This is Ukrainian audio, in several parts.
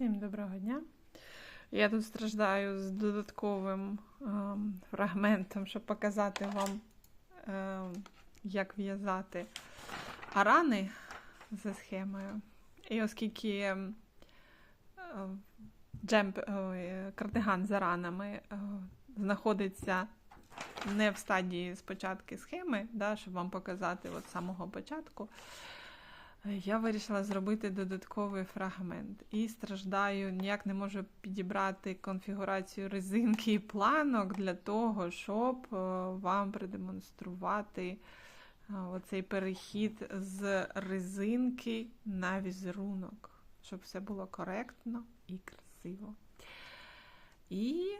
Всім доброго дня. Я тут страждаю з додатковим ем, фрагментом, щоб показати вам, ем, як в'язати арани за схемою. І оскільки ем, е, джемп, ой, кардиган з аранами е, знаходиться не в стадії спочатку схеми, да, щоб вам показати от самого початку. Я вирішила зробити додатковий фрагмент і страждаю, ніяк не можу підібрати конфігурацію резинки і планок для того, щоб е, вам продемонструвати е, оцей перехід з резинки на візерунок, щоб все було коректно і красиво. І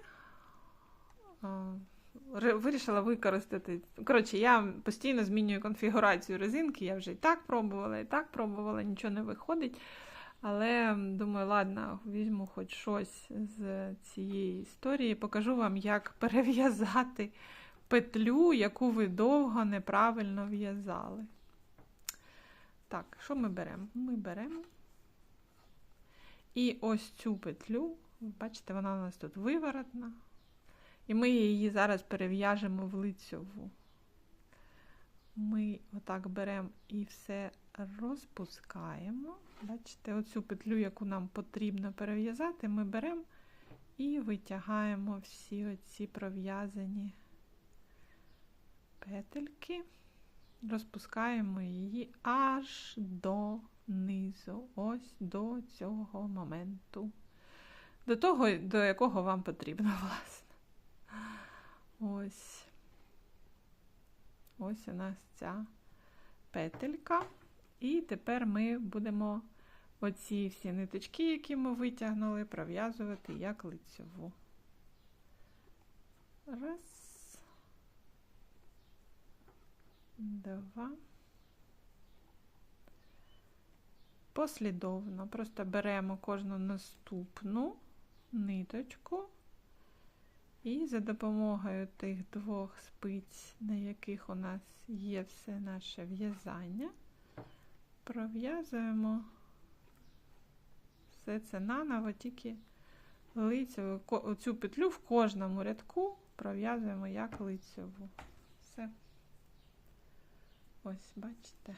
е, вирішила використати. Коротше, я постійно змінюю конфігурацію резинки. Я вже і так пробувала, і так пробувала, нічого не виходить. Але думаю, ладно, візьму хоч щось з цієї історії. Покажу вам, як перев'язати петлю, яку ви довго неправильно в'язали. Так, що ми беремо? Ми беремо. І ось цю петлю, бачите, вона у нас тут виворотна. І ми її зараз перев'яжемо в лицьову. Ми отак беремо і все розпускаємо. Бачите, оцю петлю, яку нам потрібно перев'язати, ми беремо і витягаємо всі оці пров'язані петельки, розпускаємо її аж до низу, ось до цього моменту, до того, до якого вам потрібно, власне. Ось. Ось у нас ця петелька. І тепер ми будемо оці всі ниточки, які ми витягнули, пров'язувати як лицьову. Раз. Два. Послідовно. Просто беремо кожну наступну ниточку. І за допомогою тих двох спиць, на яких у нас є все наше в'язання, пров'язуємо все це наново, тільки лицеву. Цю петлю в кожному рядку пров'язуємо як лицеву. Все. Ось, бачите.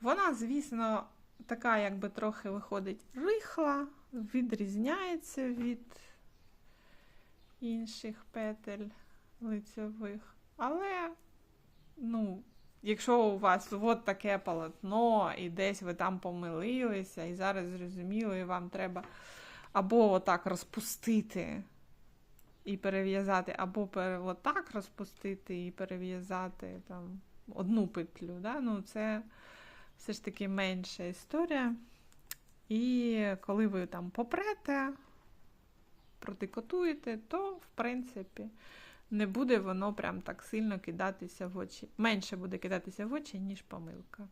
Вона, звісно, така, якби трохи виходить рихла, відрізняється від інших петель лицьових. Але, ну, якщо у вас от таке полотно, і десь ви там помилилися, і зараз зрозуміло, і вам треба або отак розпустити і перев'язати, або отак розпустити і перев'язати там одну петлю. Да? Ну, це все ж таки менша історія. І коли ви там попрете, продекотуєте, то, в принципі, не буде воно прям так сильно кидатися в очі. Менше буде кидатися в очі, ніж помилка.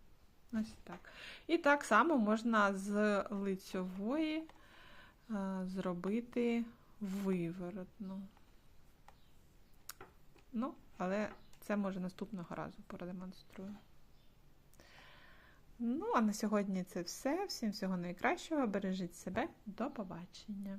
Ось так. І так само можна з лицьової а, зробити виворотну. Ну, але це може наступного разу продемонструю. Ну, а на сьогодні це все. Всім всього найкращого. Бережіть себе. До побачення!